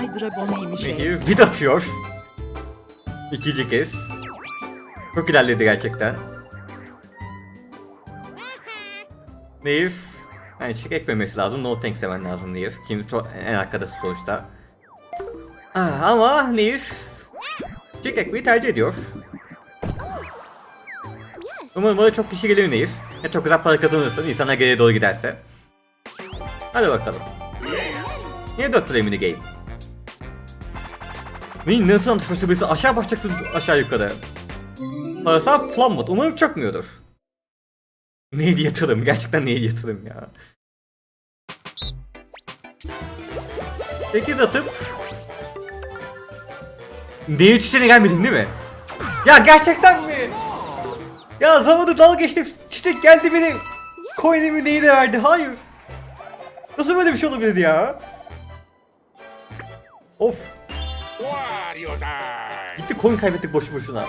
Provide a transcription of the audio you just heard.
Hydra boneymiş. ey. Nehir bid atıyor. İkinci kez. Çok ilerledi gerçekten. Nehir yani çek ekmemesi lazım. No thanks demen lazım Nehir. Kim çok en arkadası sonuçta. Ah, ama Nehir çek ekmeği tercih ediyor. Umarım oraya çok kişi gelir Nehir. Ya çok güzel para kazanırsın insanlar geriye doğru giderse. Hadi bakalım. Niye dört play mini game? Ne nasıl anlaşmıştı birisi aşağı başlayacaksın aşağı yukarı. Parasal plan mod umarım çökmüyordur. Neydi yatırım gerçekten neydi yatırım ya. 8 atıp Neye çiçeğine gelmedin değil mi? Ya gerçekten mi? Ya zamanı dal geçti çiçek geldi benim Coin'imi neyi de verdi hayır Nasıl böyle bir şey olabilir ya? Of Wario time! Gitti coin kaybettik boşu boşuna.